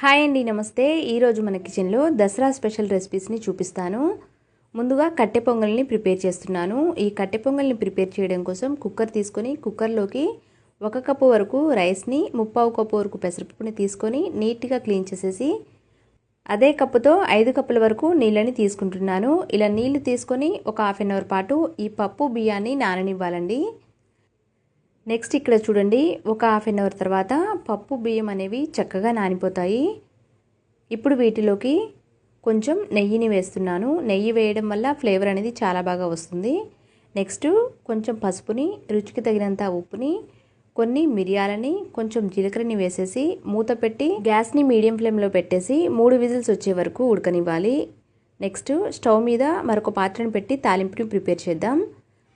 Hi అండి నమస్తే. ఈరోజు మన కిచెన్లో దసరా స్పెషల్ రెసిపీస్ని చూపిస్తాను. ముందుగా కట్టె పొంగల్ని ప్రిపేర్ చేస్తున్నాను. ఈ కట్టె పొంగల్ని ప్రిపేర్ చేయడం కోసం కుక్కర్ తీసుకొని కుక్కర్లోకి ఒక కప్పు వరకు రైస్ని ముప్పావు కప్పు వరకు పెసరపప్పుని తీసుకొని నీట్గా క్లీన్ చేసేసి అదే కప్పుతో ఐదు కప్పుల వరకు నీళ్ళని తీసుకుంటున్నాను. ఇలా నీళ్ళు తీసుకొని ఒక హాఫ్ అన్ అవర్ పాటు ఈ పప్పు బియ్యాన్ని నాననివ్వాలండి. నెక్స్ట్ ఇక్కడ చూడండి ఒక హాఫ్ అన్ అవర్ తర్వాత పప్పు బియ్యం అనేవి చక్కగా నానిపోతాయి. ఇప్పుడు వీటిలోకి కొంచెం నెయ్యిని వేస్తున్నాను. నెయ్యి వేయడం వల్ల ఫ్లేవర్ అనేది చాలా బాగా వస్తుంది. నెక్స్ట్ కొంచెం పసుపుని రుచికి తగినంత ఉప్పుని కొన్ని మిరియాలని కొంచెం జీలకర్రని వేసేసి మూత పెట్టి గ్యాస్ని మీడియం ఫ్లేమ్లో పెట్టేసి మూడు విజిల్స్ వచ్చే వరకు ఉడకనివ్వాలి. నెక్స్ట్ స్టవ్ మీద మరొక పాత్రను పెట్టి తాలింపుని ప్రిపేర్ చేద్దాం.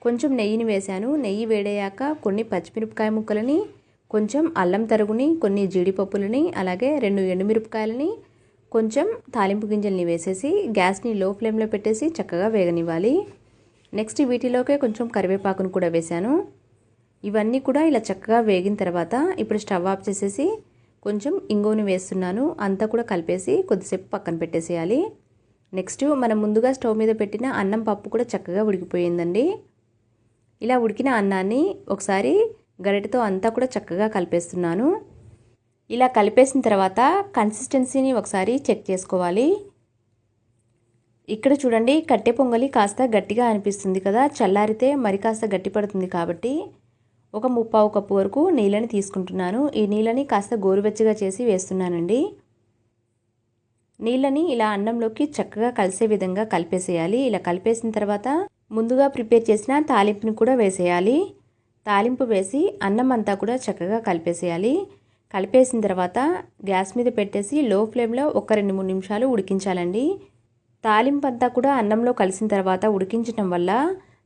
కొంచెం నెయ్యిని వేశాను. నెయ్యి వేడయ్యాక కొన్ని పచ్చిమిరపకాయ ముక్కలని కొంచెం అల్లం తరుగుని కొన్ని జీడిపప్పులని అలాగే రెండు ఎండుమిరపకాయలని కొంచెం తాలింపు గింజల్ని వేసేసి గ్యాస్ని లో ఫ్లేమ్లో పెట్టేసి చక్కగా వేగనివ్వాలి. నెక్స్ట్ వీటిలోకే కొంచెం కరివేపాకును కూడా వేశాను. ఇవన్నీ కూడా ఇలా చక్కగా వేగిన తర్వాత ఇప్పుడు స్టవ్ ఆఫ్ చేసేసి కొంచెం ఇంగువని వేస్తున్నాను. అంతా కూడా కలిపేసి కొద్దిసేపు పక్కన పెట్టేసేయాలి. నెక్స్ట్ మనం ముందుగా స్టవ్ మీద పెట్టిన అన్నం పప్పు కూడా చక్కగా ఉడికిపోయిందండి. ఇలా ఉడికిన అన్నాన్ని ఒకసారి గరిటతో అంతా కూడా చక్కగా కలిపేస్తున్నాను. ఇలా కలిపేసిన తర్వాత కన్సిస్టెన్సీని ఒకసారి చెక్ చేసుకోవాలి. ఇక్కడ చూడండి కట్టె పొంగలి కాస్త గట్టిగా అనిపిస్తుంది కదా చల్లారితే మరి కాస్త గట్టి పడుతుంది కాబట్టి ఒక ముప్పావు కప్పు వరకు నీళ్ళని తీసుకుంటున్నాను. ఈ నీళ్ళని కాస్త గోరువెచ్చగా చేసి వేస్తున్నానండి. నీళ్ళని ఇలా అన్నంలోకి చక్కగా కలిసే విధంగా కలిపేసేయాలి. ఇలా కలిపేసిన తర్వాత ముందుగా ప్రిపేర్ చేసిన తాలింపుని కూడా వేసేయాలి. తాలింపు వేసి అన్నం అంతా కూడా చక్కగా కలిపేసేయాలి. కలిపేసిన తర్వాత గ్యాస్ మీద పెట్టేసి లో ఫ్లేమ్లో ఒక రెండు మూడు నిమిషాలు ఉడికించాలండి. తాలింపు అంతా కూడా అన్నంలో కలిసిన తర్వాత ఉడికించడం వల్ల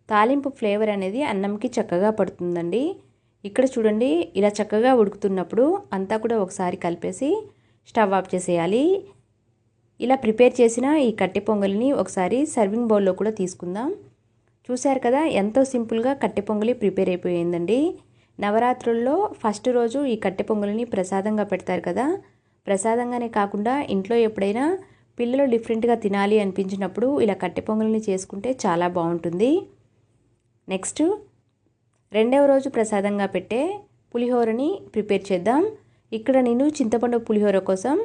తాలింపు ఫ్లేవర్ అనేది అన్నంకి చక్కగా పడుతుందండి. ఇక్కడ చూడండి ఇలా చక్కగా ఉడుకుతున్నప్పుడు అంతా కూడా ఒకసారి కలిపేసి స్టవ్ ఆఫ్ చేసేయాలి. ఇలా ప్రిపేర్ చేసిన ఈ కట్టె పొంగల్ని ఒకసారి సర్వింగ్ బౌల్లో కూడా తీసుకుందాం. చూశారు కదా ఎంతో సింపుల్గా కట్టె పొంగలి ప్రిపేర్ అయిపోయిందండి. నవరాత్రుల్లో ఫస్ట్ రోజు ఈ కట్టె పొంగలిని ప్రసాదంగా పెడతారు కదా. ప్రసాదంగానే కాకుండా ఇంట్లో ఎప్పుడైనా పిల్లలు డిఫరెంట్గా తినాలి అనిపించినప్పుడు ఇలా కట్టె పొంగలిని చేసుకుంటే చాలా బాగుంటుంది. నెక్స్ట్ రెండవ రోజు ప్రసాదంగా పెట్టే పులిహోరని ప్రిపేర్ చేద్దాం. ఇక్కడ నేను చింతపండు పులిహోర కోసం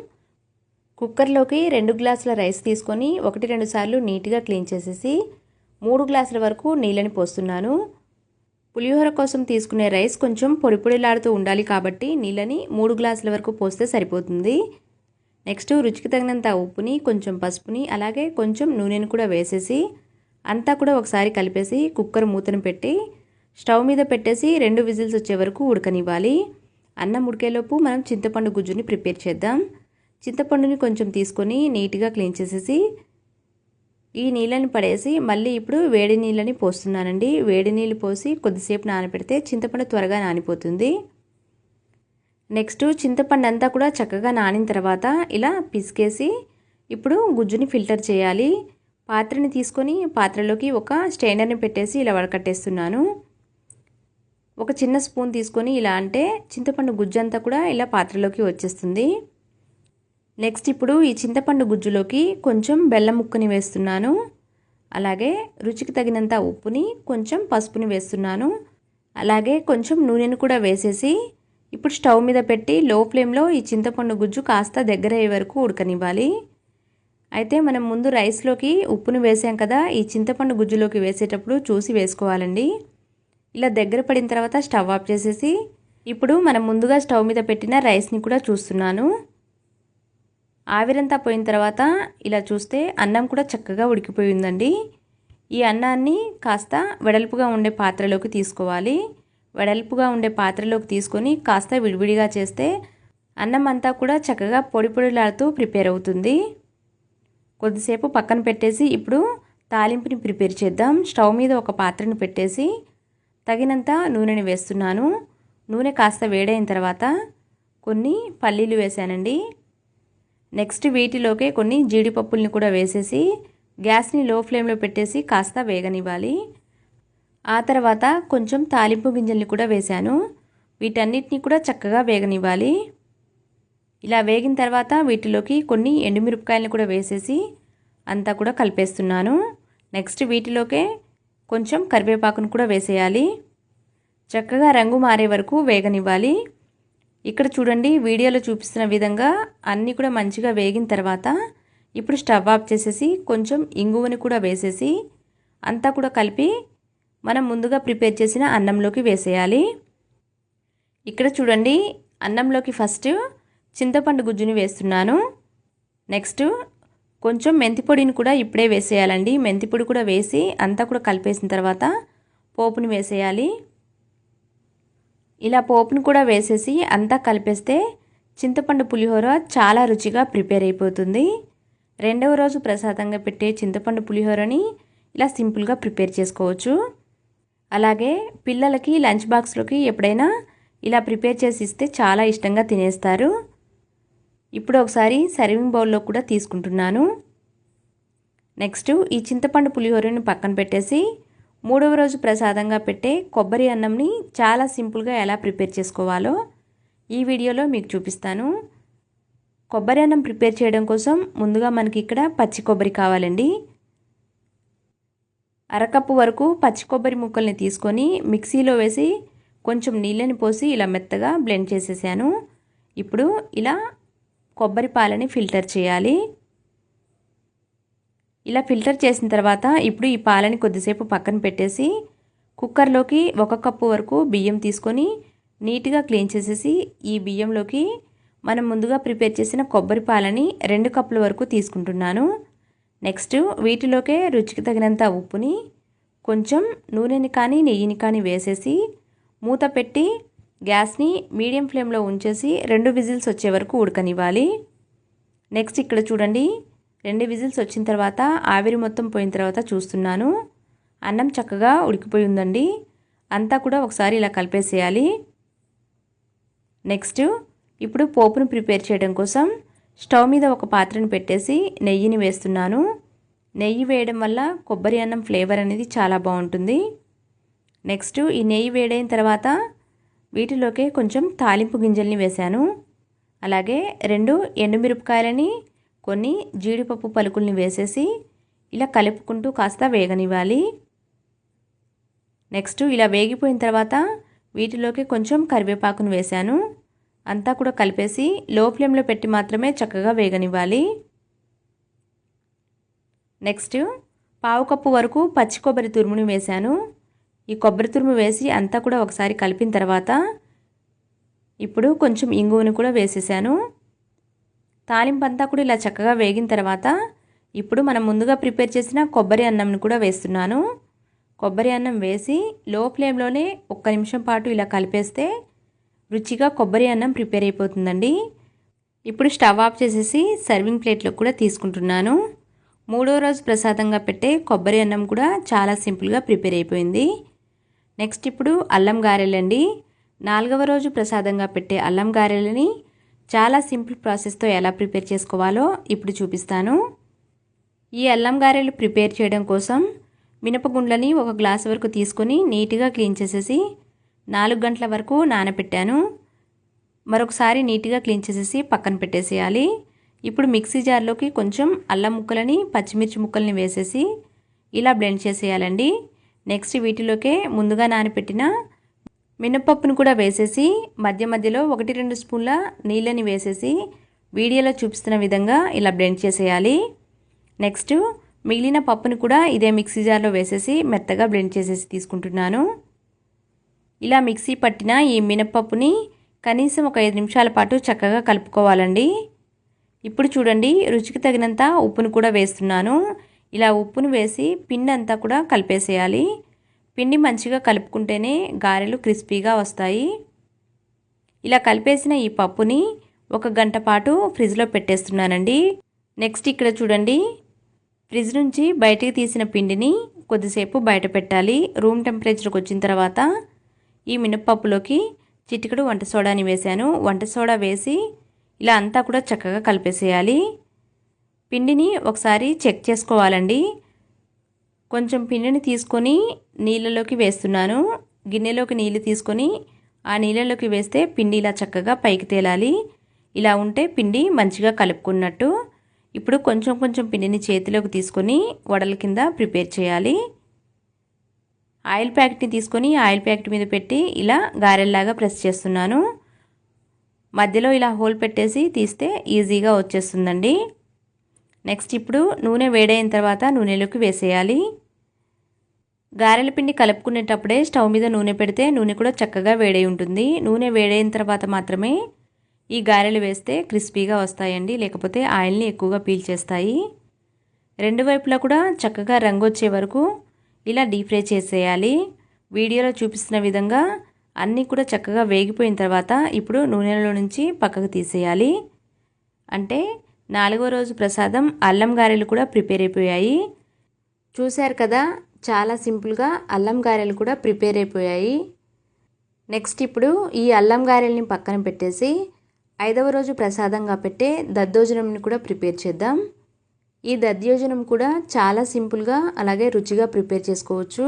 కుక్కర్లోకి రెండు గ్లాసుల రైస్ తీసుకొని ఒకటి రెండు సార్లు నీట్గా క్లీన్ చేసేసి మూడు గ్లాసుల వరకు నీళ్ళని పోస్తున్నాను. పులిహోర కోసం తీసుకునే రైస్ కొంచెం పొడిపొడిలాడుతూ ఉండాలి కాబట్టి నీళ్ళని మూడు గ్లాసుల వరకు పోస్తే సరిపోతుంది. నెక్స్ట్ రుచికి తగినంత ఉప్పుని కొంచెం పసుపుని అలాగే కొంచెం నూనెను కూడా వేసేసి అంతా కూడా ఒకసారి కలిపేసి కుక్కర్ మూతను పెట్టి స్టవ్ మీద పెట్టేసి రెండు విజిల్స్ వచ్చే వరకు ఉడకనివ్వాలి. అన్నం ఉడికేలోపు మనం చింతపండు గుజ్జుని ప్రిపేర్ చేద్దాం. చింతపండుని కొంచెం తీసుకొని నీట్గా క్లీన్ చేసేసి ఈ నీళ్ళని పడేసి మళ్ళీ ఇప్పుడు వేడి నీళ్ళని పోస్తున్నానండి. వేడి నీళ్ళు పోసి కొద్దిసేపు నానబెడితే చింతపండు త్వరగా నానిపోతుంది. నెక్స్ట్ చింతపండు అంతా కూడా చక్కగా నానిన తర్వాత ఇలా పిసికేసి ఇప్పుడు గుజ్జుని ఫిల్టర్ చేయాలి. పాత్రని తీసుకొని పాత్రలోకి ఒక స్టైండర్ని పెట్టేసి ఇలా వడకట్టేస్తున్నాను. ఒక చిన్న స్పూన్ తీసుకొని ఇలా అంటే చింతపండు గుజ్జు అంతా కూడా ఇలా పాత్రలోకి వచ్చేస్తుంది. నెక్స్ట్ ఇప్పుడు ఈ చింతపండు గుజ్జులోకి కొంచెం బెల్లం ముక్కని వేస్తున్నాను. అలాగే రుచికి తగినంత ఉప్పుని కొంచెం పసుపుని వేస్తున్నాను. అలాగే కొంచెం నూనెను కూడా వేసేసి ఇప్పుడు స్టవ్ మీద పెట్టి లో ఫ్లేమ్లో ఈ చింతపండు గుజ్జు కాస్త దగ్గర అయ్యే వరకు ఉడకనివ్వాలి. అయితే మనం ముందు రైస్లోకి ఉప్పును వేసాం కదా ఈ చింతపండు గుజ్జులోకి వేసేటప్పుడు చూసి వేసుకోవాలండి. ఇలా దగ్గర పడిన తర్వాత స్టవ్ ఆఫ్ చేసేసి ఇప్పుడు మనం ముందుగా స్టవ్ మీద పెట్టిన రైస్ని కూడా చూస్తున్నాను. ఆవిరంతా పోయిన తర్వాత ఇలా చూస్తే అన్నం కూడా చక్కగా ఉడికిపోయిందండి. ఈ అన్నాన్ని కాస్త వెడల్పుగా ఉండే పాత్రలోకి తీసుకోవాలి. వెడల్పుగా ఉండే పాత్రలోకి తీసుకొని కాస్త విడివిడిగా చేస్తే అన్నం అంతా కూడా చక్కగా పొడి పొడిలాడుతూ ప్రిపేర్ అవుతుంది. కొద్దిసేపు పక్కన పెట్టేసి ఇప్పుడు తాలింపుని ప్రిపేర్ చేద్దాం. స్టవ్ మీద ఒక పాత్రను పెట్టేసి తగినంత నూనెని వేస్తున్నాను. నూనె కాస్త వేడైన తర్వాత కొన్ని పల్లీలు వేసానండి నెక్స్ట్ వీటిలోకే కొన్ని జీడిపప్పుల్ని కూడా వేసేసి గ్యాస్ని లో ఫ్లేమ్లో పెట్టేసి కాస్త వేగనివ్వాలి. ఆ తర్వాత కొంచెం తాలింపు గింజల్ని కూడా వేశాను. వీటన్నిటిని కూడా చక్కగా వేగనివ్వాలి. ఇలా వేగిన తర్వాత వీటిలోకి కొన్ని ఎండుమిరపకాయలను కూడా వేసేసి అంతా కూడా కలిపేస్తున్నాను. నెక్స్ట్ వీటిలోకే కొంచెం కరివేపాకును కూడా వేసేయాలి. చక్కగా రంగు మారే వరకు వేగనివ్వాలి. ఇక్కడ చూడండి వీడియోలో చూపిస్తున్న విధంగా అన్నీ కూడా మంచిగా వేగిన తర్వాత ఇప్పుడు స్టవ్ ఆఫ్ చేసేసి కొంచెం ఇంగువని కూడా వేసేసి అంతా కూడా కలిపి మనం ముందుగా ప్రిపేర్ చేసిన అన్నంలోకి వేసేయాలి. ఇక్కడ చూడండి అన్నంలోకి ఫస్ట్ చింతపండు గుజ్జుని వేస్తున్నాను. నెక్స్ట్ కొంచెం మెంతి పొడిని కూడా ఇప్పుడే వేసేయాలండి. మెంతి పొడి కూడా వేసి అంతా కూడా కలిపేసిన తర్వాత పోపుని వేసేయాలి. ఇలా పోపును కూడా వేసేసి అంతా కలిపేస్తే చింతపండు పులిహోర చాలా రుచిగా ప్రిపేర్ అయిపోతుంది. రెండవ రోజు ప్రసాదంగా పెట్టే చింతపండు పులిహోరని ఇలా సింపుల్గా ప్రిపేర్ చేసుకోవచ్చు. అలాగే పిల్లలకి లంచ్ బాక్స్లోకి ఎప్పుడైనా ఇలా ప్రిపేర్ చేసి ఇస్తే చాలా ఇష్టంగా తినేస్తారు. ఇప్పుడు ఒకసారి సర్వింగ్ బౌల్లో కూడా తీసుకుంటున్నాను. నెక్స్ట్ ఈ చింతపండు పులిహోరని పక్కన పెట్టేసి మూడవ రోజు ప్రసాదంగా పెట్టే కొబ్బరి అన్నంని చాలా సింపుల్గా ఎలా ప్రిపేర్ చేసుకోవాలో ఈ వీడియోలో మీకు చూపిస్తాను. కొబ్బరి అన్నం ప్రిపేర్ చేయడం కోసం ముందుగా మనకి ఇక్కడ పచ్చి కొబ్బరి కావాలండి. అరకప్పు వరకు పచ్చి కొబ్బరి ముక్కల్ని తీసుకొని మిక్సీలో వేసి కొంచెం నీళ్ళని పోసి ఇలా మెత్తగా బ్లెండ్ చేసేసాను. ఇప్పుడు ఇలా కొబ్బరి పాలని ఫిల్టర్ చేయాలి. ఇలా ఫిల్టర్ చేసిన తర్వాత ఇప్పుడు ఈ పాలని కొద్దిసేపు పక్కన పెట్టేసి కుక్కర్లోకి ఒక కప్పు వరకు బియ్యం తీసుకొని నీట్గా క్లీన్ చేసేసి ఈ బియ్యంలోకి మనం ముందుగా ప్రిపేర్ చేసిన కొబ్బరి పాలని రెండు కప్పుల వరకు తీసుకుంటున్నాను. నెక్స్ట్ వీటిలోకే రుచికి తగినంత ఉప్పుని కొంచెం నూనెని కానీ నెయ్యిని కానీ వేసేసి మూత పెట్టి గ్యాస్ని మీడియం ఫ్లేమ్లో ఉంచేసి రెండు విజిల్స్ వచ్చే వరకు ఉడకనివ్వాలి. నెక్స్ట్ ఇక్కడ చూడండి రెండు విజిల్స్ వచ్చిన తర్వాత ఆవిరి మొత్తం పోయిన తర్వాత చూస్తున్నాను. అన్నం చక్కగా ఉడికిపోయి ఉందండి. అంతా కూడా ఒకసారి ఇలా కలిపేసేయాలి. నెక్స్ట్ ఇప్పుడు పోపును ప్రిపేర్ చేయడం కోసం స్టవ్ మీద ఒక పాత్రను పెట్టేసి నెయ్యిని వేస్తున్నాను. నెయ్యి వేయడం వల్ల కొబ్బరి అన్నం ఫ్లేవర్ అనేది చాలా బాగుంటుంది. నెక్స్ట్ ఈ నెయ్యి వేడైన తర్వాత వీటిలోకి కొంచెం తాలింపు గింజల్ని వేశాను. అలాగే రెండు ఎండుమిరపకాయలని కొన్ని జీడిపప్పు పలుకుల్ని వేసేసి ఇలా కలుపుకుంటూ కాస్త వేగనివ్వాలి. నెక్స్ట్ ఇలా వేగిపోయిన తర్వాత వీటిలోకి కొంచెం కరివేపాకును వేశాను. అంతా కూడా కలిపేసి లో ఫ్లేమ్లో పెట్టి మాత్రమే చక్కగా వేగనివ్వాలి. నెక్స్ట్ పావు కప్పు వరకు పచ్చి కొబ్బరి తురుముని వేశాను. ఈ కొబ్బరి తురుము వేసి అంతా కూడా ఒకసారి కలిపిన తర్వాత ఇప్పుడు కొంచెం ఇంగువను కూడా వేసేసాను. తాలింపు అంతా కూడా ఇలా చక్కగా వేగిన తర్వాత ఇప్పుడు మనం ముందుగా ప్రిపేర్ చేసిన కొబ్బరి అన్నంను కూడా వేస్తున్నాను. కొబ్బరి అన్నం వేసి లో ఫ్లేమ్లోనే ఒక్క నిమిషం పాటు ఇలా కలిపేస్తే రుచిగా కొబ్బరి అన్నం ప్రిపేర్ అయిపోతుందండి. ఇప్పుడు స్టవ్ ఆఫ్ చేసేసి సర్వింగ్ ప్లేట్లో కూడా తీసుకుంటున్నాను. మూడో రోజు ప్రసాదంగా పెట్టే కొబ్బరి అన్నం కూడా చాలా సింపుల్గా ప్రిపేర్ అయిపోయింది. నెక్స్ట్ ఇప్పుడు అల్లం గారెలండి. నాలుగవ రోజు ప్రసాదంగా పెట్టే అల్లం గారెలని చాలా సింపుల్ ప్రాసెస్తో ఎలా ప్రిపేర్ చేసుకోవాలో ఇప్పుడు చూపిస్తాను. ఈ అల్లం గారెలు ప్రిపేర్ చేయడం కోసం మినపగుండ్లని ఒక గ్లాస్ వరకు తీసుకొని నీట్గా క్లీన్ చేసేసి నాలుగు గంటల వరకు నానబెట్టాను మరొకసారి నీట్గా క్లీన్ చేసేసి పక్కన పెట్టేసేయాలి. ఇప్పుడు మిక్సీ జార్లోకి కొంచెం అల్లం ముక్కలని పచ్చిమిర్చి ముక్కల్ని వేసేసి ఇలా బ్లెండ్ చేసేయాలండి. నెక్స్ట్ వీటిలోకే ముందుగా నానపెట్టిన మినపప్పును కూడా వేసేసి మధ్య మధ్యలో ఒకటి రెండు స్పూన్ల నీళ్ళని వేసేసి వీడియోలో చూపిస్తున్న విధంగా ఇలా బ్లెండ్ చేసేయాలి. నెక్స్ట్ మిగిలిన పప్పును కూడా ఇదే మిక్సీ జార్లో వేసేసి మెత్తగా బ్లెండ్ చేసేసి తీసుకుంటున్నాను. ఇలా మిక్సీ పట్టిన ఈ మినపప్పుని కనీసం ఒక ఐదు నిమిషాల పాటు చక్కగా కలుపుకోవాలండి. ఇప్పుడు చూడండి రుచికి తగినంత ఉప్పును కూడా వేస్తున్నాను. ఇలా ఉప్పును వేసి పిండి అంతా కూడా కలిపేసేయాలి. పిండి మంచిగా కలుపుకుంటేనే గారెలు క్రిస్పీగా వస్తాయి. ఇలా కలిపేసిన ఈ పప్పుని ఒక గంట పాటు ఫ్రిడ్జ్లో పెట్టేస్తున్నానండి. నెక్స్ట్ ఇక్కడ చూడండి. ఫ్రిడ్జ్ నుంచి బయటికి తీసిన పిండిని కొద్దిసేపు బయట పెట్టాలి. రూమ్ టెంపరేచర్కి వచ్చిన తర్వాత ఈ మినప్పప్పులోకి చిటికడు వంట సోడాని వేశాను. వంట సోడా వేసి ఇలా అంతా కూడా చక్కగా కలిపేసేయాలి. పిండిని ఒకసారి చెక్ చేసుకోవాలండి. కొంచెం పిండిని తీసుకొని నీళ్ళలోకి వేస్తున్నాను. గిన్నెలోకి నీళ్ళు తీసుకొని ఆ నీళ్ళలోకి వేస్తే పిండి ఇలా చక్కగా పైకి తేలాలి. ఇలా ఉంటే పిండి మంచిగా కలుపుకున్నట్టు. ఇప్పుడు కొంచెం కొంచెం పిండిని చేతిలోకి తీసుకొని వడల కింద ప్రిపేర్ చేయాలి. ఆయిల్ ప్యాకెట్ని తీసుకొని ఆయిల్ ప్యాకెట్ మీద పెట్టి ఇలా గారెల్లాగా ప్రెస్ చేస్తున్నాను. మధ్యలో ఇలా హోల్ పెట్టేసి తీస్తే ఈజీగా వచ్చేస్తుందండి. నెక్స్ట్ ఇప్పుడు నూనె వేడైన తర్వాత నూనెలోకి వేసేయాలి. గారెల పిండి కలుపుకునేటప్పుడే స్టవ్ మీద నూనె పెడితే నూనె కూడా చక్కగా వేడై ఉంటుంది. నూనె వేడైన తర్వాత మాత్రమే ఈ గారెలు వేస్తే క్రిస్పీగా వస్తాయండి లేకపోతే ఆయిల్ని ఎక్కువగా పీల్చేస్తాయి. రెండు వైపులా కూడా చక్కగా రంగు వచ్చే వరకు ఇలా డీప్ ఫ్రై చేసేయాలి. వీడియోలో చూపిస్తున్న విధంగా అన్నీ కూడా చక్కగా వేగిపోయిన తర్వాత ఇప్పుడు నూనెలో నుంచి పక్కకు తీసేయాలి. అంటే నాలుగో రోజు ప్రసాదం అల్లం గారెలు కూడా ప్రిపేర్ అయిపోయాయి. చూశారు కదా చాలా సింపుల్గా అల్లం గారెలు కూడా ప్రిపేర్ అయిపోయాయి. నెక్స్ట్ ఇప్పుడు ఈ అల్లం గారెల్ని పక్కన పెట్టేసి ఐదవ రోజు ప్రసాదంగా పెట్టే దద్దోజనంని కూడా ప్రిపేర్ చేద్దాం. ఈ దద్యోజనం కూడా చాలా సింపుల్గా అలాగే రుచిగా ప్రిపేర్ చేసుకోవచ్చు.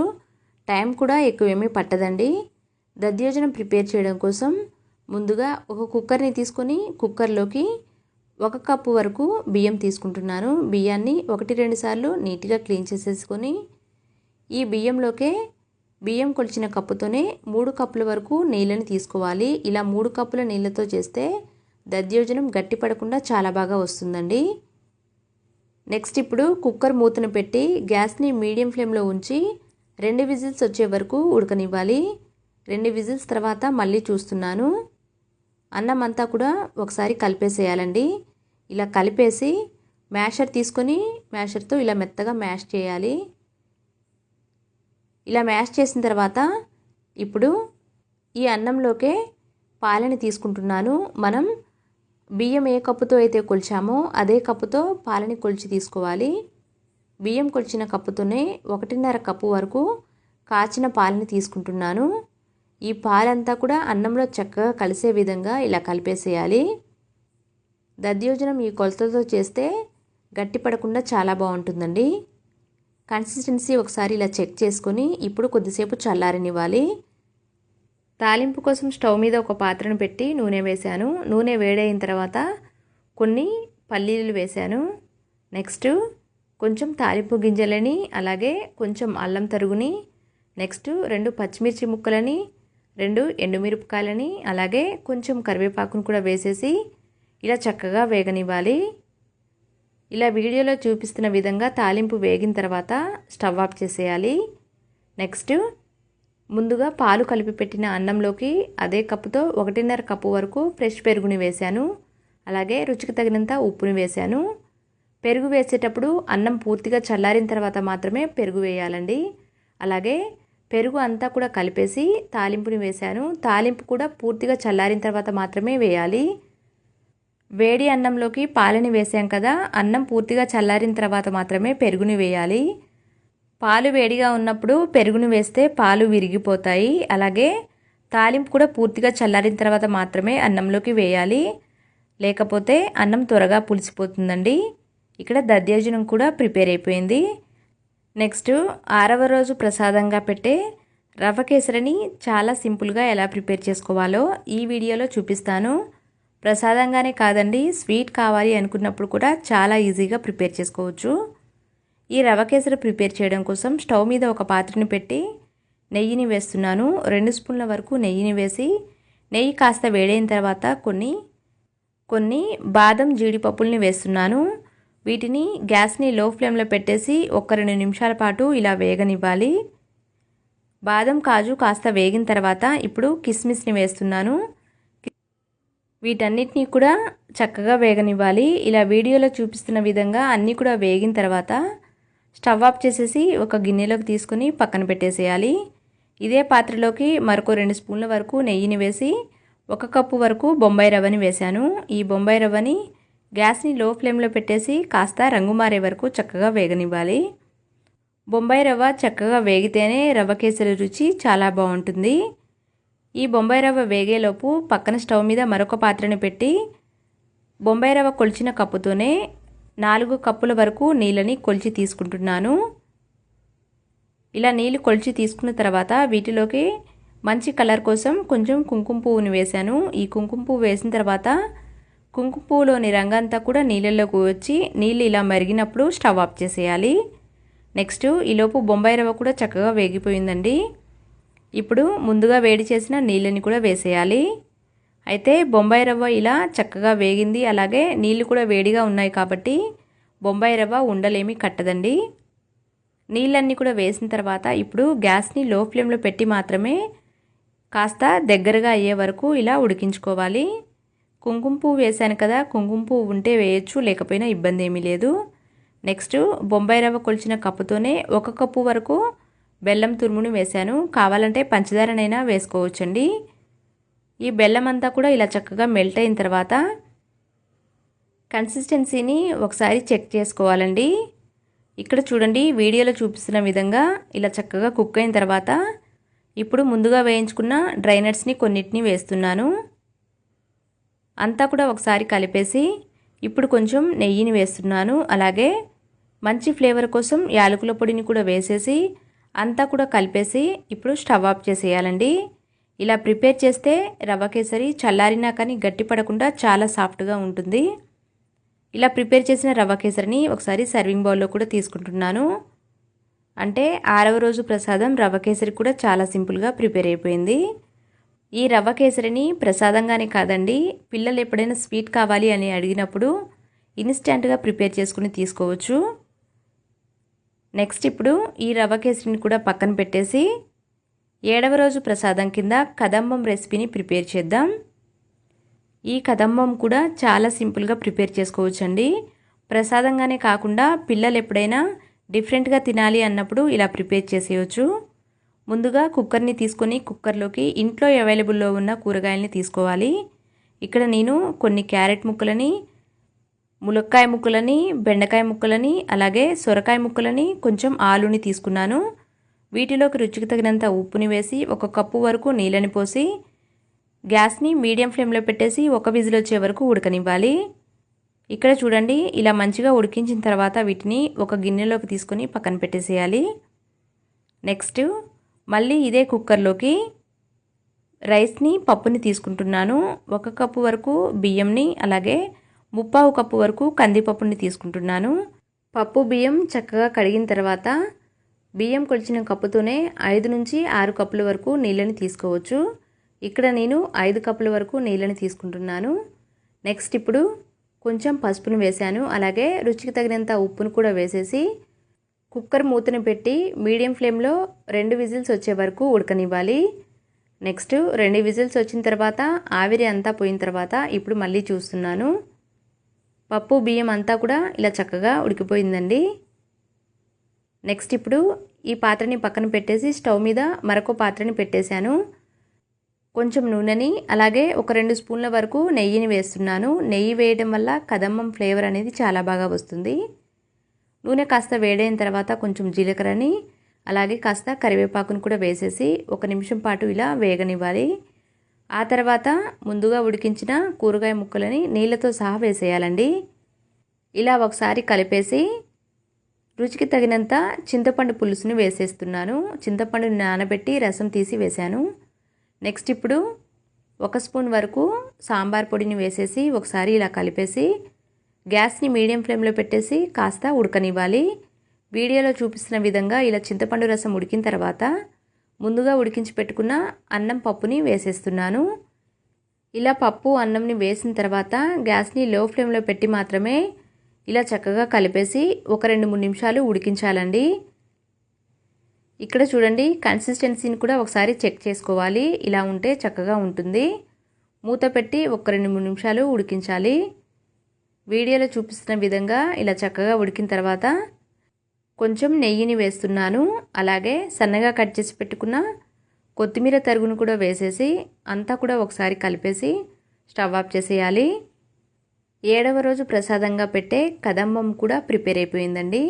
టైం కూడా ఎక్కువేమీ పట్టదండి. దద్యోజనం ప్రిపేర్ చేయడం కోసం ముందుగా ఒక కుక్కర్ని తీసుకొని కుక్కర్లోకి ఒక కప్పు వరకు బియ్యం తీసుకుంటున్నాను. బియ్యాన్ని ఒకటి రెండు సార్లు నీట్గా క్లీన్ చేసేసుకొని ఈ బియ్యంలోకే బియ్యం కొలిచిన కప్పుతోనే మూడు కప్పుల వరకు నీళ్ళని తీసుకోవాలి. ఇలా మూడు కప్పుల నీళ్ళతో చేస్తే దద్యోజనం గట్టి పడకుండా చాలా బాగా వస్తుందండి. నెక్స్ట్ ఇప్పుడు కుక్కర్ మూతను పెట్టి గ్యాస్ని మీడియం ఫ్లేమ్లో ఉంచి రెండు విజిల్స్ వచ్చే వరకు ఉడకనివ్వాలి. రెండు విజిల్స్ తర్వాత మళ్ళీ చూస్తున్నాను. అన్నం అంతా కూడా ఒకసారి కలిపేసేయాలండి. ఇలా కలిపేసి మ్యాషర్ తీసుకొని మ్యాషర్తో ఇలా మెత్తగా మ్యాష్ చేయాలి. ఇలా మ్యాష్ చేసిన తర్వాత ఇప్పుడు ఈ అన్నంలోకే పాలని తీసుకుంటున్నాను. మనం బియ్యం ఏ కప్పుతో అయితే కొలిచామో అదే కప్పుతో పాలని కొలిచి తీసుకోవాలి. బియ్యం కొలిచిన కప్పుతోనే ఒకటిన్నర కప్పు వరకు కాచిన పాలని తీసుకుంటున్నాను. ఈ పాలంతా కూడా అన్నంలో చక్కగా కలిసే విధంగా ఇలా కలిపేసేయాలి. దద్యోజనం ఈ కొలతలతో చేస్తే గట్టి పడకుండా చాలా బాగుంటుందండి. కన్సిస్టెన్సీ ఒకసారి ఇలా చెక్ చేసుకుని ఇప్పుడు కొద్దిసేపు చల్లారనివ్వాలి. తాలింపు కోసం స్టవ్ మీద ఒక పాత్రను పెట్టి నూనె వేశాను. నూనె వేడైన తర్వాత కొన్ని పల్లీలు వేశాను. నెక్స్ట్ కొంచెం తాలింపు గింజలని అలాగే కొంచెం అల్లం తరుగుని నెక్స్ట్ రెండు పచ్చిమిర్చి ముక్కలని రెండు ఎండుమిరపకాయలని అలాగే కొంచెం కరివేపాకును కూడా వేసేసి ఇలా చక్కగా వేగనివ్వాలి. ఇలా వీడియోలో చూపిస్తున్న విధంగా తాలింపు వేగిన తర్వాత స్టవ్ ఆఫ్ చేసేయాలి. నెక్స్ట్ ముందుగా పాలు కలిపి పెట్టిన అన్నంలోకి అదే కప్పుతో ఒకటిన్నర కప్పు వరకు ఫ్రెష్ పెరుగుని వేశాను. అలాగే రుచికి తగినంత ఉప్పుని వేశాను. పెరుగు వేసేటప్పుడు అన్నం పూర్తిగా చల్లారిన తర్వాత మాత్రమే పెరుగు వేయాలండి. అలాగే పెరుగు అంతా కూడా కలిపేసి తాలింపుని వేశాను. తాలింపు కూడా పూర్తిగా చల్లారిన తర్వాత మాత్రమే వేయాలి. వేడి అన్నంలోకి పాలని వేసాం కదా అన్నం పూర్తిగా చల్లారిన తర్వాత మాత్రమే పెరుగుని వేయాలి. పాలు వేడిగా ఉన్నప్పుడు పెరుగుని వేస్తే పాలు విరిగిపోతాయి. అలాగే తాలింపు కూడా పూర్తిగా చల్లారిన తర్వాత మాత్రమే అన్నంలోకి వేయాలి. లేకపోతే అన్నం త్వరగా పులిసిపోతుందండి. ఇక్కడ దద్యోజనం కూడా ప్రిపేర్ అయిపోయింది. నెక్స్ట్ ఆరవ రోజు ప్రసాదంగా పెట్టే రవ్వ కేసరిని చాలా సింపుల్గా ఎలా ప్రిపేర్ చేసుకోవాలో ఈ వీడియోలో చూపిస్తాను. ప్రసాదంగానే కాదండి స్వీట్ కావాలి అనుకున్నప్పుడు కూడా చాలా ఈజీగా ప్రిపేర్ చేసుకోవచ్చు. ఈ రవ కేసరి ప్రిపేర్ చేయడం కోసం స్టవ్ మీద ఒక పాత్రని పెట్టి నెయ్యిని వేస్తున్నాను. రెండు స్పూన్ల వరకు నెయ్యిని వేసి నెయ్యి కాస్త వేడైన తర్వాత కొన్ని కొన్ని బాదం జీడిపప్పుల్ని వేస్తున్నాను. వీటిని గ్యాస్ని లో ఫ్లేమ్లో పెట్టేసి ఒక రెండు నిమిషాల పాటు ఇలా వేగనివ్వాలి. బాదం కాజు కాస్త వేగిన తర్వాత ఇప్పుడు కిస్మిస్ని వేస్తున్నాను. వీటన్నిటినీ కూడా చక్కగా వేగనివ్వాలి. ఇలా వీడియోలో చూపిస్తున్న విధంగా అన్నీ కూడా వేగిన తర్వాత స్టవ్ ఆఫ్ చేసేసి ఒక గిన్నెలోకి తీసుకుని పక్కన పెట్టేసేయాలి. ఇదే పాత్రలోకి మరొక రెండు స్పూన్ల వరకు నెయ్యిని వేసి ఒక కప్పు వరకు బొంబాయి రవ్వని వేశాను. ఈ బొంబాయి రవ్వని గ్యాస్ని లో ఫ్లేమ్లో పెట్టేసి కాస్త రంగు మారే వరకు చక్కగా వేగనివ్వాలి. బొంబాయి రవ్వ చక్కగా వేగితేనే రవ్వ కేసరి రుచి చాలా బాగుంటుంది. ఈ బొంబాయి రవ్వ వేగేలోపు పక్కన స్టవ్ మీద మరొక పాత్రని పెట్టి బొంబాయి రవ్వ కొలిచిన కప్పుతోనే నాలుగు కప్పుల వరకు నీళ్ళని కొలిచి తీసుకుంటున్నాను. ఇలా నీళ్ళు కొలిచి తీసుకున్న తర్వాత వీటిలోకి మంచి కలర్ కోసం కొంచెం కుంకుమ పువ్వుని వేశాను. ఈ కుంకుమ పువ్వు వేసిన తర్వాత కుంకుమ పువ్వులోని రంగంతా కూడా నీళ్ళలోకి వచ్చి నీళ్ళు ఇలా మరిగినప్పుడు స్టవ్ ఆఫ్ చేసేయాలి. నెక్స్ట్ ఈలోపు బొంబాయి రవ్వ కూడా చక్కగా వేగిపోయిందండి. ఇప్పుడు ముందుగా వేడి చేసిన నీళ్ళని కూడా వేసేయాలి. అయితే బొంబాయి రవ్వ ఇలా చక్కగా వేగింది. అలాగే నీళ్ళు కూడా వేడిగా ఉన్నాయి కాబట్టి బొంబాయి రవ్వ ఉండలేమి కట్టదండి. నీళ్ళన్నీ కూడా వేసిన తర్వాత ఇప్పుడు గ్యాస్ని లో ఫ్లేమ్లో పెట్టి మాత్రమే కాస్త దగ్గరగా అయ్యే వరకు ఇలా ఉడికించుకోవాలి. కుంకుమ పువ్వు వేశాను కదా కుంకుమ పువ్వు ఉంటే వేయచ్చు లేకపోయినా ఇబ్బంది ఏమీ లేదు. నెక్స్ట్ బొంబాయి రవ్వ కొలిచిన కప్పుతోనే ఒక కప్పు వరకు బెల్లం తురుమును వేశాను. కావాలంటే పంచదారనైనా వేసుకోవచ్చండి. ఈ బెల్లం అంతా కూడా ఇలా చక్కగా మెల్ట్ అయిన తర్వాత కన్సిస్టెన్సీని ఒకసారి చెక్ చేసుకోవాలండి. ఇక్కడ చూడండి వీడియోలో చూపిస్తున్న విధంగా ఇలా చక్కగా కుక్ అయిన తర్వాత ఇప్పుడు ముందుగా వేయించుకున్న డ్రైనట్స్ని కొన్నిటిని వేస్తున్నాను. అంతా కూడా ఒకసారి కలిపేసి ఇప్పుడు కొంచెం నెయ్యిని వేస్తున్నాను. అలాగే మంచి ఫ్లేవర్ కోసం యాలకుల పొడిని కూడా వేసేసి అంతా కూడా కలిపేసి ఇప్పుడు స్టవ్ ఆఫ్ చేసేయాలండి. ఇలా ప్రిపేర్ చేస్తే రవ్వ కేసరి చల్లారినా కానీ గట్టిపడకుండా చాలా సాఫ్ట్గా ఉంటుంది. ఇలా ప్రిపేర్ చేసిన రవ్వ కేసరిని ఒకసారి సర్వింగ్ బౌల్లో కూడా తీసుకుంటున్నాను. అంటే ఆరవ రోజు ప్రసాదం రవ్వ కేసరి కూడా చాలా సింపుల్గా ప్రిపేర్ అయిపోయింది. ఈ రవ్వ కేసరిని ప్రసాదంగానే కాదండి పిల్లలు ఎప్పుడైనా స్వీట్ కావాలి అని అడిగినప్పుడు ఇన్స్టెంట్గా ప్రిపేర్ చేసుకుని తీసుకోవచ్చు. నెక్స్ట్ ఇప్పుడు ఈ రవ్వ కేసరిని కూడా పక్కన పెట్టేసి ఏడవ రోజు ప్రసాదం కింద కదంబం రెసిపీని ప్రిపేర్ చేద్దాం. ఈ కదంబం కూడా చాలా సింపుల్గా ప్రిపేర్ చేసుకోవచ్చండి. ప్రసాదంగానే కాకుండా పిల్లలు ఎప్పుడైనా డిఫరెంట్గా తినాలి అన్నప్పుడు ఇలా ప్రిపేర్ చేసేయచ్చు. ముందుగా కుక్కర్ని తీసుకొని కుక్కర్లోకి ఇంట్లో అవైలబుల్లో ఉన్న కూరగాయలని తీసుకోవాలి. ఇక్కడ నేను కొన్ని క్యారెట్ ముక్కలని ములక్కాయ ముక్కలని బెండకాయ ముక్కలని అలాగే సొరకాయ ముక్కలని కొంచెం ఆలుని తీసుకున్నాను. వీటిలోకి రుచికి తగినంత ఉప్పుని వేసి ఒక కప్పు వరకు నీళ్ళని పోసి గ్యాస్ని మీడియం ఫ్లేమ్లో పెట్టేసి ఒక విజిల్ వచ్చే వరకు ఉడకనివ్వాలి. ఇక్కడ చూడండి ఇలా మంచిగా ఉడికించిన తర్వాత వీటిని ఒక గిన్నెలోకి తీసుకొని పక్కన పెట్టేసేయాలి. నెక్స్ట్ మళ్ళీ ఇదే కుక్కర్లోకి రైస్ని పప్పుని తీసుకుంటున్నాను. ఒక కప్పు వరకు బియ్యంని అలాగే ముప్పావు కప్పు వరకు కందిపప్పుని తీసుకుంటున్నాను. పప్పు బియ్యం చక్కగా కడిగిన తర్వాత బియ్యం కొలిచిన కప్పుతోనే ఐదు నుంచి ఆరు కప్పుల వరకు నీళ్ళని తీసుకోవచ్చు. ఇక్కడ నేను ఐదు కప్పుల వరకు నీళ్ళని తీసుకుంటున్నాను. నెక్స్ట్ ఇప్పుడు కొంచెం పసుపును వేశాను. అలాగే రుచికి తగినంత ఉప్పును కూడా వేసేసి కుక్కర్ మూతను పెట్టి మీడియం ఫ్లేమ్లో రెండు విజిల్స్ వచ్చే వరకు ఉడకనివ్వాలి. నెక్స్ట్ రెండు విజిల్స్ వచ్చిన తర్వాత ఆవిరి అంతా పోయిన తర్వాత ఇప్పుడు మళ్ళీ చూస్తున్నాను. పప్పు బియ్యం అంతా కూడా ఇలా చక్కగా ఉడికిపోయిందండి. నెక్స్ట్ ఇప్పుడు ఈ పాత్రని పక్కన పెట్టేసి స్టవ్ మీద మరొక పాత్రని పెట్టేశాను. కొంచెం నూనెని అలాగే ఒక రెండు స్పూన్ల వరకు నెయ్యిని వేస్తున్నాను. నెయ్యి వేయడం వల్ల కదమ్మం ఫ్లేవర్ అనేది చాలా బాగా వస్తుంది. నూనె కాస్త వేడైన తర్వాత కొంచెం జీలకర్రని అలాగే కాస్త కరివేపాకును కూడా వేసేసి ఒక నిమిషం పాటు ఇలా వేగనివ్వాలి. ఆ తర్వాత ముందుగా ఉడికించిన కూరగాయ ముక్కలని నీళ్ళతో సహా వేసేయాలండి. ఇలా ఒకసారి కలిపేసి రుచికి తగినంత చింతపండు పులుసుని వేసేస్తున్నాను. చింతపండు నానబెట్టి రసం తీసి వేశాను. నెక్స్ట్ ఇప్పుడు ఒక స్పూన్ వరకు సాంబార్ పొడిని వేసేసి ఒకసారి ఇలా కలిపేసి గ్యాస్ని మీడియం ఫ్లేమ్లో పెట్టేసి కాస్త ఉడకనివ్వాలి. వీడియోలో చూపిస్తున్న విధంగా ఇలా చింతపండు రసం ఉడికిన తర్వాత ముందుగా ఉడికించి పెట్టుకున్న అన్నం పప్పుని వేసేస్తున్నాను. ఇలా పప్పు అన్నంని వేసిన తర్వాత గ్యాస్ని లో ఫ్లేమ్లో పెట్టి మాత్రమే ఇలా చక్కగా కలిపేసి ఒక రెండు మూడు నిమిషాలు ఉడికించాలండి. ఇక్కడ చూడండి కన్సిస్టెన్సీని కూడా ఒకసారి చెక్ చేసుకోవాలి. ఇలా ఉంటే చక్కగా ఉంటుంది. మూత పెట్టి ఒక రెండు మూడు నిమిషాలు ఉడికించాలి. వీడియోలో చూపిస్తున్న విధంగా ఇలా చక్కగా ఉడికిన తర్వాత కొంచెం నెయ్యిని వేస్తున్నాను. అలాగే సన్నగా కట్ చేసి పెట్టుకున్న కొత్తిమీర తరుగును కూడా వేసేసి అంతా కూడా ఒకసారి కలిపేసి స్టవ్ ఆఫ్ చేసేయాలి. ఏడవ రోజు ప్రసాదంగా పెట్టే కదంబం కూడా ప్రిపేర్ అయిపోయిందండి.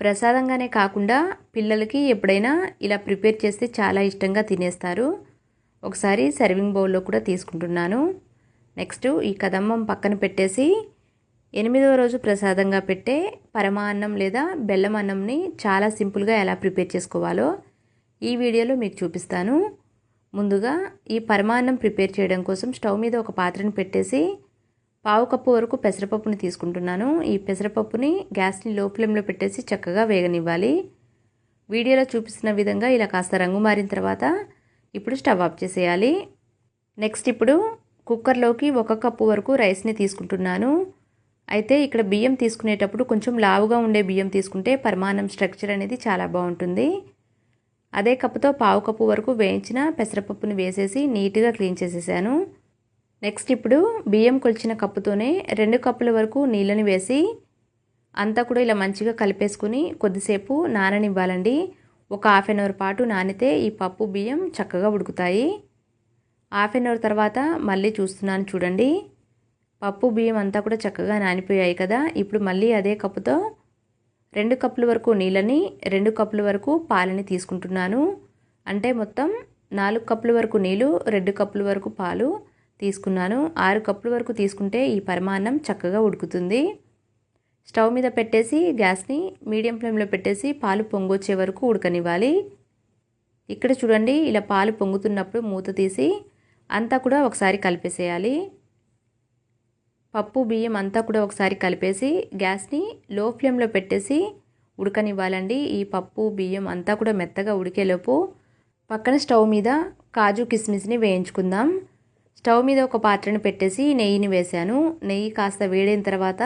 ప్రసాదంగానే కాకుండా పిల్లలకి ఎప్పుడైనా ఇలా ప్రిపేర్ చేస్తే చాలా ఇష్టంగా తినేస్తారు. ఒకసారి సర్వింగ్ బౌల్లో కూడా తీసుకుంటున్నాను. నెక్స్ట్ ఈ కదంబం పక్కన పెట్టేసి ఎనిమిదవ రోజు ప్రసాదంగా పెట్టే పరమాన్నం లేదా బెల్లం అన్నంని చాలా సింపుల్గా ఎలా ప్రిపేర్ చేసుకోవాలో ఈ వీడియోలో మీకు చూపిస్తాను. ముందుగా ఈ పరమాన్నం ప్రిపేర్ చేయడం కోసం స్టవ్ మీద ఒక పాత్రను పెట్టేసి పావు కప్పు వరకు పెసరపప్పుని తీసుకుంటున్నాను. ఈ పెసరపప్పుని గ్యాస్ని లో ఫ్లేమ్లో పెట్టేసి చక్కగా వేగనివ్వాలి. వీడియోలో చూపిస్తున్న విధంగా ఇలా కాస్త రంగు మారిన తర్వాత ఇప్పుడు స్టవ్ ఆఫ్ చేసేయాలి. నెక్స్ట్ ఇప్పుడు కుక్కర్లోకి ఒక కప్పు వరకు రైస్ని తీసుకుంటున్నాను. అయితే ఇక్కడ బియ్యం తీసుకునేటప్పుడు కొంచెం లావుగా ఉండే బియ్యం తీసుకుంటే పరిమాణం స్ట్రక్చర్ అనేది చాలా బాగుంటుంది. అదే కప్పుతో పావు కప్పు వరకు వేయించిన పెసరపప్పుని వేసేసి నీట్గా క్లీన్ చేసేసాను. నెక్స్ట్ ఇప్పుడు బియ్యం కొలిచిన కప్పుతోనే రెండు కప్పుల వరకు నీళ్ళని వేసి అంతా కూడా ఇలా మంచిగా కలిపేసుకుని కొద్దిసేపు నాననివ్వాలండి. ఒక హాఫ్ అన్ అవర్ పాటు నానితే ఈ పప్పు బియ్యం చక్కగా ఉడుకుతాయి. హాఫ్ అన్ అవర్ తర్వాత మళ్ళీ చూస్తున్నాను చూడండి. పప్పు బియ్యం అంతా కూడా చక్కగా నానిపోయాయి కదా. ఇప్పుడు మళ్ళీ అదే కప్పుతో రెండు కప్పుల వరకు నీళ్ళని రెండు కప్పుల వరకు పాలని తీసుకుంటున్నాను. అంటే మొత్తం నాలుగు కప్పుల వరకు నీళ్ళు రెండు కప్పుల వరకు పాలు తీసుకున్నాను. ఆరు కప్పుల వరకు తీసుకుంటే ఈ పరిమాణం చక్కగా ఉడుకుతుంది. స్టవ్ మీద పెట్టేసి గ్యాస్ని మీడియం ఫ్లేమ్లో పెట్టేసి పాలు పొంగొచ్చే వరకు ఉడకనివ్వాలి. ఇక్కడ చూడండి ఇలా పాలు పొంగుతున్నప్పుడు మూత తీసి అంతా కూడా ఒకసారి కలిపేసేయాలి. పప్పు బియ్యం అంతా కూడా ఒకసారి కలిపేసి గ్యాస్ని లో ఫ్లేమ్లో పెట్టేసి ఉడకనివ్వాలండి. ఈ పప్పు బియ్యం అంతా కూడా మెత్తగా ఉడికేలోపు పక్కన స్టవ్ మీద కాజు కిస్మిస్ని వేయించుకుందాం. స్టవ్ మీద ఒక పాత్రను పెట్టేసి నెయ్యిని వేశాను. నెయ్యి కాస్త వేడైన తర్వాత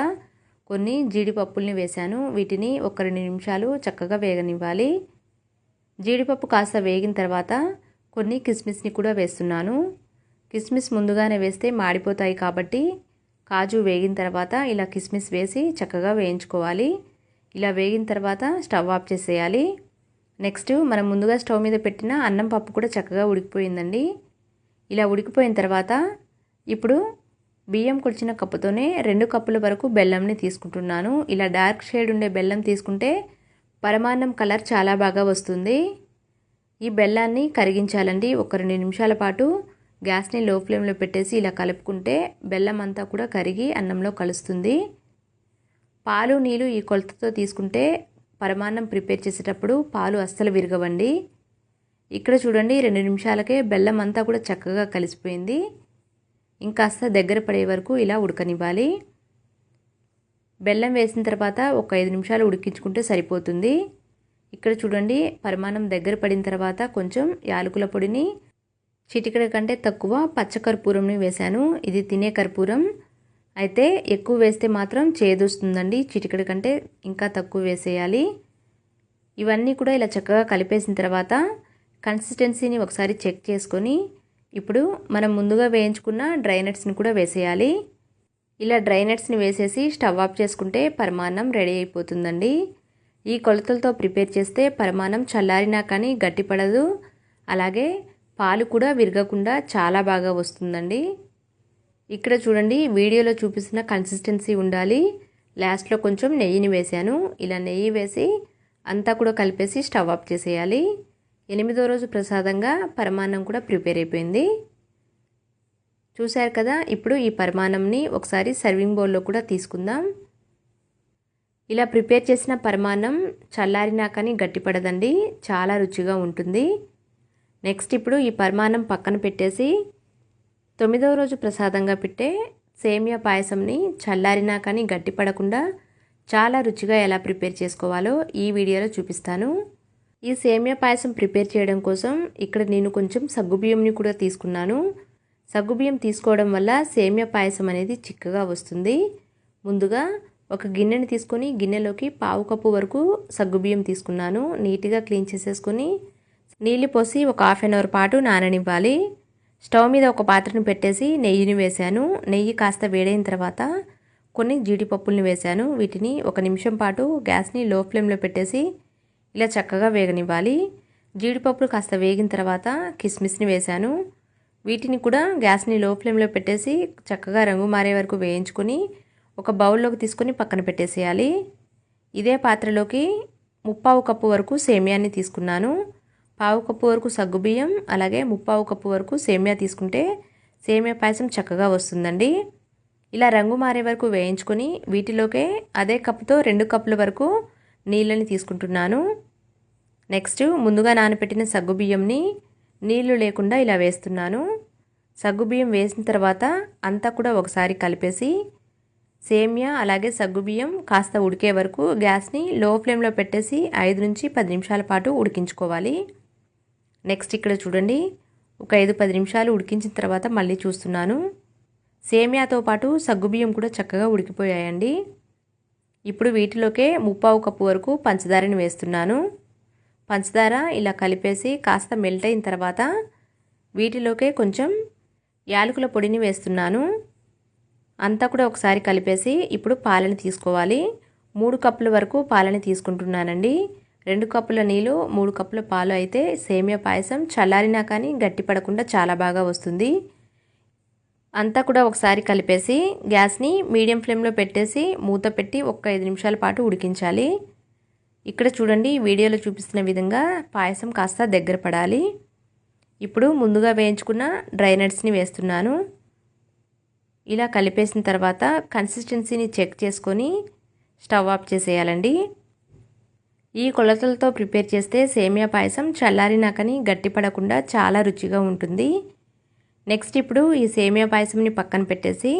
కొన్ని జీడిపప్పుల్ని వేశాను. వీటిని ఒక రెండు నిమిషాలు చక్కగా వేగనివ్వాలి. జీడిపప్పు కాస్త వేగిన తర్వాత కొన్ని కిస్మిస్ని కూడా వేస్తున్నాను. కిస్మిస్ ముందుగానే వేస్తే మాడిపోతాయి కాబట్టి కాజు వేగిన తర్వాత ఇలా కిస్మిస్ వేసి చక్కగా వేయించుకోవాలి. ఇలా వేగిన తర్వాత స్టవ్ ఆఫ్ చేసేయాలి. నెక్స్ట్ మనం ముందుగా స్టవ్ మీద పెట్టిన అన్నం పప్పు కూడా చక్కగా ఉడికిపోయిందండి. ఇలా ఉడికిపోయిన తర్వాత ఇప్పుడు బియ్యం కొలిచిన కప్పుతోనే రెండు కప్పుల వరకు బెల్లంని తీసుకుంటున్నాను. ఇలా డార్క్ షేడ్ ఉండే బెల్లం తీసుకుంటే పరమాన్నం కలర్ చాలా బాగా వస్తుంది. ఈ బెల్లాన్ని కరిగించాలండి. ఒక రెండు నిమిషాల పాటు గ్యాస్ని లో ఫ్లేమ్లో పెట్టేసి ఇలా కలుపుకుంటే బెల్లం అంతా కూడా కరిగి అన్నంలో కలుస్తుంది. పాలు నీళ్ళు ఈ కొలతతో తీసుకుంటే పరమాన్నం ప్రిపేర్ చేసేటప్పుడు పాలు అస్సలు విరగవండి. ఇక్కడ చూడండి రెండు నిమిషాలకే బెల్లం అంతా కూడా చక్కగా కలిసిపోయింది. ఇంకాస్త దగ్గర పడే వరకు ఇలా ఉడకనివ్వాలి. బెల్లం వేసిన తర్వాత ఒక ఐదు నిమిషాలు ఉడికించుకుంటే సరిపోతుంది. ఇక్కడ చూడండి పరిమాణం దగ్గర పడిన తర్వాత కొంచెం యాలకుల పొడిని చిటికెడ కంటే తక్కువ పచ్చ కర్పూరంని వేశాను. ఇది తినే కర్పూరం. అయితే ఎక్కువ వేస్తే మాత్రం చేదొస్తుందండి. చిటికెడ కంటే ఇంకా తక్కువ వేసేయాలి. ఇవన్నీ కూడా ఇలా చక్కగా కలిపేసిన తర్వాత కన్సిస్టెన్సీని ఒకసారి చెక్ చేసుకొని ఇప్పుడు మనం ముందుగా వేయించుకున్న డ్రై నట్స్ని కూడా వేసేయాలి. ఇలా డ్రై నట్స్ని వేసేసి స్టవ్ ఆఫ్ చేసుకుంటే పరిమాణం రెడీ అయిపోతుందండి. ఈ కొలతలతో ప్రిపేర్ చేస్తే పరిమాణం చల్లారినా కానీ గట్టిపడదు. అలాగే పాలు కూడా విరగకుండా చాలా బాగా వస్తుందండి. ఇక్కడ చూడండి వీడియోలో చూపిస్తున్న కన్సిస్టెన్సీ ఉండాలి. లాస్ట్లో కొంచెం నెయ్యిని వేశాను. ఇలా నెయ్యి వేసి అంతా కూడా కలిపేసి స్టవ్ ఆఫ్ చేసేయాలి. ఎనిమిదో రోజు ప్రసాదంగా పరమాన్నం కూడా ప్రిపేర్ అయిపోయింది. చూశారు కదా ఇప్పుడు ఈ పరమాన్నంని ఒకసారి సర్వింగ్ బౌల్లో కూడా తీసుకుందాం. ఇలా ప్రిపేర్ చేసిన పరమాన్నం చల్లారినా కానీ గట్టిపడదండి. చాలా రుచిగా ఉంటుంది. నెక్స్ట్ ఇప్పుడు ఈ పరమాన్నం పక్కన పెట్టేసి తొమ్మిదవ రోజు ప్రసాదంగా పెట్టే సేమియా పాయసంని చల్లారినా కానీ గట్టిపడకుండా చాలా రుచిగా ఎలా ప్రిపేర్ చేసుకోవాలో ఈ వీడియోలో చూపిస్తాను. ఈ సేమియా పాయసం ప్రిపేర్ చేయడం కోసం ఇక్కడ నేను కొంచెం సగ్గుబియ్యంని కూడా తీసుకున్నాను. సగ్గుబియ్యం తీసుకోవడం వల్ల సేమియా పాయసం అనేది చిక్కగా వస్తుంది. ముందుగా ఒక గిన్నెని తీసుకొని గిన్నెలోకి పావు కప్పు వరకు సగ్గుబియ్యం తీసుకున్నాను. నీట్గా క్లీన్ చేసేసుకొని నీళ్ళు పోసి ఒక హాఫ్ అన్ అవర్ పాటు నాననివ్వాలి. స్టవ్ మీద ఒక పాత్రను పెట్టేసి నెయ్యిని వేశాను. నెయ్యి కాస్త వేడైన తర్వాత కొన్ని జీడిపప్పుల్ని వేశాను. వీటిని ఒక నిమిషం పాటు గ్యాస్ని లో ఫ్లేమ్లో పెట్టేసి ఇలా చక్కగా వేగనివ్వాలి. జీడిపప్పులు కాస్త వేగిన తర్వాత కిస్మిస్ని వేశాను. వీటిని కూడా గ్యాస్ని లో ఫ్లేమ్లో పెట్టేసి చక్కగా రంగు మారే వరకు వేయించుకొని ఒక బౌల్లోకి తీసుకొని పక్కన పెట్టేసేయాలి. ఇదే పాత్రలోకి ముప్పావు కప్పు వరకు సేమియాన్ని తీసుకున్నాను. పావు కప్పు వరకు సగ్గుబియ్యం అలాగే ముప్పావు కప్పు వరకు సేమియా తీసుకుంటే సేమియా పాయసం చక్కగా వస్తుందండి. ఇలా రంగు మారే వరకు వేయించుకొని వీటిలోకే అదే కప్పుతో రెండు కప్పుల వరకు నీళ్ళని తీసుకుంటున్నాను. నెక్స్ట్ ముందుగా నానబెట్టిన సగ్గుబియ్యంని నీళ్ళు లేకుండా ఇలా వేస్తున్నాను. సగ్గుబియ్యం వేసిన తర్వాత అంతా కూడా ఒకసారి కలిపేసి సేమియా అలాగే సగ్గుబియ్యం కాస్త ఉడికే వరకు గ్యాస్ని లో ఫ్లేమ్లో పెట్టేసి ఐదు నుంచి పది నిమిషాల పాటు ఉడికించుకోవాలి. నెక్స్ట్ ఇక్కడ చూడండి. ఒక ఐదు పది నిమిషాలు ఉడికించిన తర్వాత మళ్ళీ చూస్తున్నాను. సేమియాతో పాటు సగ్గుబియ్యం కూడా చక్కగా ఉడికిపోయాయండి. ఇప్పుడు వీటిలోకే ముప్పావు కప్పు వరకు పంచదారని వేస్తున్నాను. పంచదార ఇలా కలిపేసి కాస్త మెల్ట్ అయిన తర్వాత వీటిలోకే కొంచెం యాలకుల పొడిని వేస్తున్నాను. అంతా కూడా ఒకసారి కలిపేసి ఇప్పుడు పాలని తీసుకోవాలి. మూడు కప్పుల వరకు పాలని తీసుకుంటున్నానండి. రెండు కప్పుల నీళ్ళు మూడు కప్పుల పాలు అయితే సేమియా పాయసం చల్లారినా కానీ గట్టి పడకుండా చాలా బాగా వస్తుంది. అంతా కూడా ఒకసారి కలిపేసి గ్యాస్ని మీడియం ఫ్లేమ్లో పెట్టేసి మూత పెట్టి ఒక ఐదు నిమిషాల పాటు ఉడికించాలి. ఇక్కడ చూడండి వీడియోలో చూపిస్తున్న విధంగా పాయసం కాస్త దగ్గర పడాలి. ఇప్పుడు ముందుగా వేయించుకున్న డ్రై నట్స్ని వేస్తున్నాను. ఇలా కలిపేసిన తర్వాత కన్సిస్టెన్సీని చెక్ చేసుకొని స్టవ్ ఆఫ్ చేసేయాలండి. ఈ కొలతలతో ప్రిపేర్ చేస్తే సేమియా పాయసం చల్లారినాకని గట్టిపడకుండా చాలా రుచిగా ఉంటుంది. నెక్స్ట్ ఇప్పుడు ఈ సేమియా పాయసంని పక్కన పెట్టేసి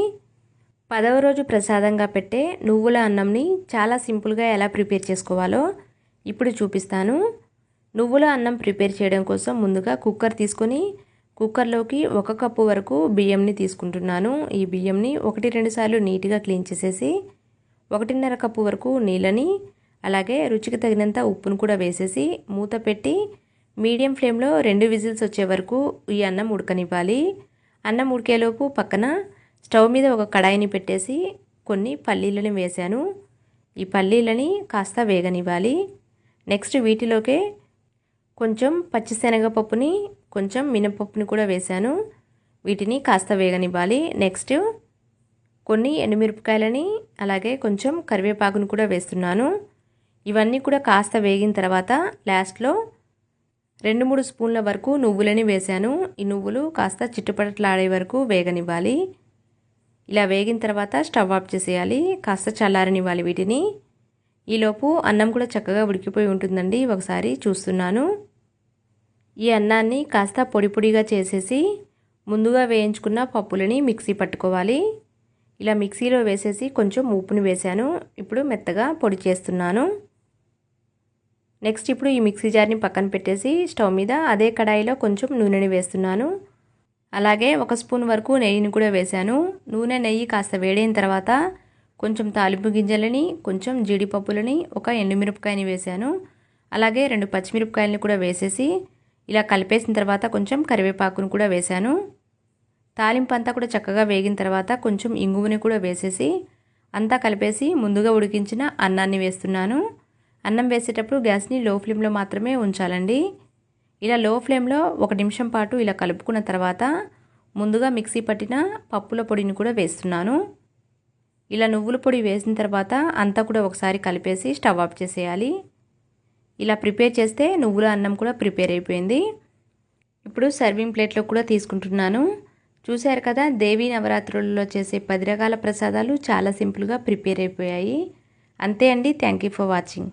పదవ రోజు ప్రసాదంగా పెట్టే నువ్వుల అన్నంని చాలా సింపుల్గా ఎలా ప్రిపేర్ చేసుకోవాలో ఇప్పుడు చూపిస్తాను. నువ్వుల అన్నం ప్రిపేర్ చేయడం కోసం ముందుగా కుక్కర్ తీసుకొని కుక్కర్లోకి ఒక కప్పు వరకు బియ్యంని తీసుకుంటున్నాను. ఈ బియ్యంని ఒకటి రెండు సార్లు నీట్గా క్లీన్ చేసేసి ఒకటిన్నర కప్పు వరకు నీళ్ళని అలాగే రుచికి తగినంత ఉప్పును కూడా వేసేసి మూత పెట్టి మీడియం ఫ్లేమ్లో రెండు విజిల్స్ వచ్చే వరకు ఈ అన్నం ఉడకనివ్వాలి. అన్నం ఉడికేలోపు పక్కన స్టవ్ మీద ఒక కడాయిని పెట్టేసి కొన్ని పల్లీలను వేశాను. ఈ పల్లీలని కాస్త వేగనివ్వాలి. నెక్స్ట్ వీటిలోకే కొంచెం పచ్చిశనగపప్పుని కొంచెం మినపప్పుని కూడా వేశాను. వీటిని కాస్త వేగనివ్వాలి. నెక్స్ట్ కొన్ని ఎండుమిరపకాయలని అలాగే కొంచెం కరివేపాకును కూడా వేస్తున్నాను. ఇవన్నీ కూడా కాస్త వేగిన తర్వాత లాస్ట్లో రెండు మూడు స్పూన్ల వరకు నువ్వులని వేశాను. ఈ నువ్వులు కాస్త చిట్టుపట్లాడే వరకు వేగనివ్వాలి. ఇలా వేగిన తర్వాత స్టవ్ ఆఫ్ చేసేయాలి. కాస్త చల్లారనివ్వాలి వీటిని. ఈలోపు అన్నం కూడా చక్కగా ఉడికిపోయి ఉంటుందండి. ఒకసారి చూస్తున్నాను. ఈ అన్నాన్ని కాస్త పొడి పొడిగా చేసేసి ముందుగా వేయించుకున్న పప్పులని మిక్సీ పట్టుకోవాలి. ఇలా మిక్సీలో వేసేసి కొంచెం ఉప్పుని వేశాను. ఇప్పుడు మెత్తగా పొడి చేస్తున్నాను. నెక్స్ట్ ఇప్పుడు ఈ మిక్సీ జార్ని పక్కన పెట్టేసి స్టవ్ మీద అదే కడాయిలో కొంచెం నూనెని వేస్తున్నాను. అలాగే ఒక స్పూన్ వరకు నెయ్యిని కూడా వేశాను. నూనె నెయ్యి కాస్త వేడైన తర్వాత కొంచెం తాలింపు గింజలని కొంచెం జీడిపప్పులని ఒక ఎండుమిరపకాయని వేశాను. అలాగే రెండు పచ్చిమిరపకాయలని కూడా వేసేసి ఇలా కలిపేసిన తర్వాత కొంచెం కరివేపాకును కూడా వేశాను. తాలింపు అంతా కూడా చక్కగా వేగిన తర్వాత కొంచెం ఇంగువని కూడా వేసేసి అంతా కలిపేసి ముందుగా ఉడికించిన అన్నాన్ని వేస్తున్నాను. అన్నం వేసేటప్పుడు గ్యాస్ని లో ఫ్లేమ్లో మాత్రమే ఉంచాలండి. ఇలా లో ఫ్లేమ్లో ఒక నిమిషం పాటు ఇలా కలుపుకున్న తర్వాత ముందుగా మిక్సీ పట్టిన పప్పుల పొడిని కూడా వేస్తున్నాను. ఇలా నువ్వుల పొడి వేసిన తర్వాత అంతా కూడా ఒకసారి కలిపేసి స్టవ్ ఆఫ్ చేసేయాలి. ఇలా ప్రిపేర్ చేస్తే నువ్వుల అన్నం కూడా ప్రిపేర్ అయిపోయింది. ఇప్పుడు సర్వింగ్ ప్లేట్లో కూడా తీసుకుంటున్నాను. చూశారు కదా దేవీ నవరాత్రులలో చేసే పది రకాల ప్రసాదాలు చాలా సింపుల్గా ప్రిపేర్ అయిపోయాయి. అంతే అండి. Thank you for watching.